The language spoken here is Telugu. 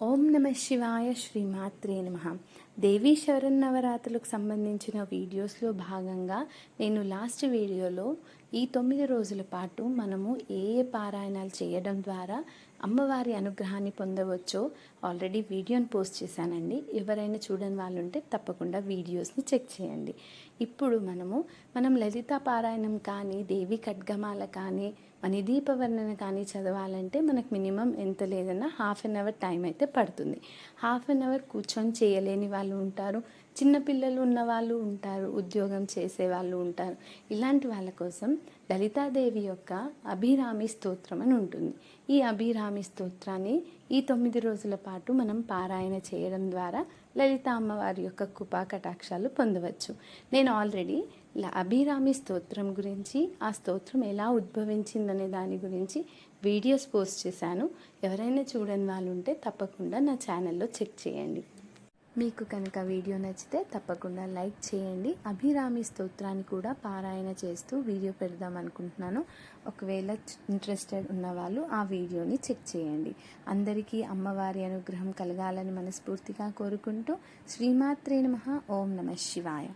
ఓం నమ శివాయ శ్రీమాత్రే నమ. దేవీ శరన్నవరాత్రులకు సంబంధించిన వీడియోస్లో భాగంగా నేను లాస్ట్ వీడియోలో ఈ తొమ్మిది రోజుల పాటు మనము ఏ ఏ పారాయణాలు చేయడం ద్వారా అమ్మవారి అనుగ్రహాన్ని పొందవచ్చో ఆల్రెడీ వీడియోని పోస్ట్ చేశానండి. ఎవరైనా చూడని వాళ్ళు ఉంటే తప్పకుండా వీడియోస్ని చెక్ చేయండి. ఇప్పుడు మనము మనం లలిత పారాయణం కానీ దేవి ఖడ్గమాల కానీ మణిదీప వర్ణన కానీ చదవాలంటే మనకు మినిమం ఎంత లేదన్నా హాఫ్ అన్ అవర్ టైం అయితే పడుతుంది. హాఫ్ అన్ అవర్ కూర్చొని చేయలేని వాళ్ళు ఉంటారు. చిన్నపిల్లలు ఉన్న వాళ్ళు ఉంటారు ఉద్యోగం చేసే వాళ్ళు ఉంటారు. ఇలాంటి వాళ్ళ కోసం లలితాదేవి యొక్క అభిరామి స్తోత్రం అని ఉంటుంది. ఈ అభిరామి స్తోత్రాన్ని ఈ తొమ్మిది రోజుల పాటు మనం పారాయణ చేయడం ద్వారా లలిత అమ్మవారి యొక్క కృపా కటాక్షాలు పొందవచ్చు. నేను ఆల్రెడీ అభిరామి స్తోత్రం గురించి ఆ స్తోత్రం ఎలా ఉద్భవించిందనే దాని గురించి వీడియోస్ పోస్ట్ చేశాను. ఎవరైనా చూడని వాళ్ళు ఉంటే తప్పకుండా నా ఛానల్లో చెక్ చేయండి. మీకు కనుక వీడియో నచ్చితే తప్పకుండా లైక్ చేయండి. అభిరామి స్తోత్రాన్ని కూడా పారాయణ చేస్తూ వీడియో పెడదాం అనుకుంటున్నాను. ఒకవేళ ఇంట్రెస్టెడ్ ఉన్న వాళ్ళు ఆ వీడియోని చెక్ చేయండి. అందరికీ అమ్మవారి అనుగ్రహం కలగాలని మనస్ఫూర్తిగా కోరుకుంటూ శ్రీమాత్రే నమ. ఓం నమ శివాయ.